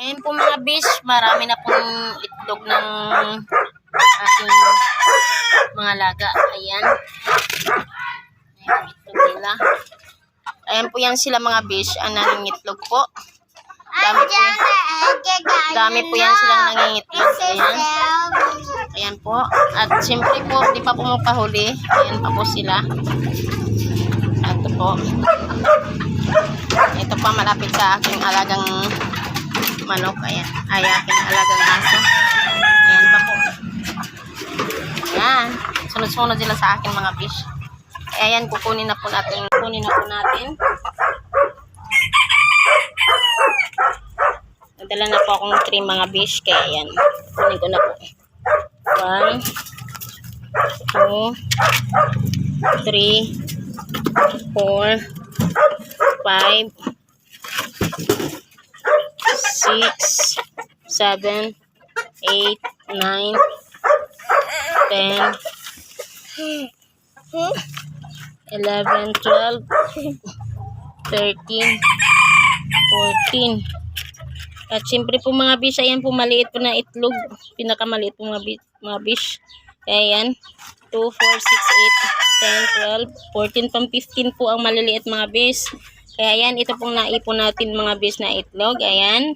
Ayan po mga bish, marami na pong itlog ng aking mga laga. Ayan. Ayan itlog nila. Ayan po yan sila mga bish, ang nangingitlog po. Dami po, dami po yan silang nangingitlog. Ayan. Ayan po. At siyempre po, di pa po mapahuli. Ayan pa po sila. Ito po. Ito pa malapit sa aking alagang manok. Ayan. Ay, aking alagang aso. Ayan pa po. Ayan. Sunod-sunod sila sa aking mga fish. Eh, ayan, kukunin na po natin. Kukunin na po natin. Nadala na po akong 3 mga fish. Kaya ayan. Kunin ko na po. 1, 2, 3, 4, 5, 6, 7, 8, 9, 10, 11, 12, 13, 14. At syempre po mga bish, ayan po maliit po na itlog. Pinakamaliit po mga, bi- mga bish. Kaya yan, 2, 4, 6, 8, 10, 12, 14 pang 15 po ang maliliit mga bish. Kaya yan, ito pong naipon natin mga bish na itlog. Ayan.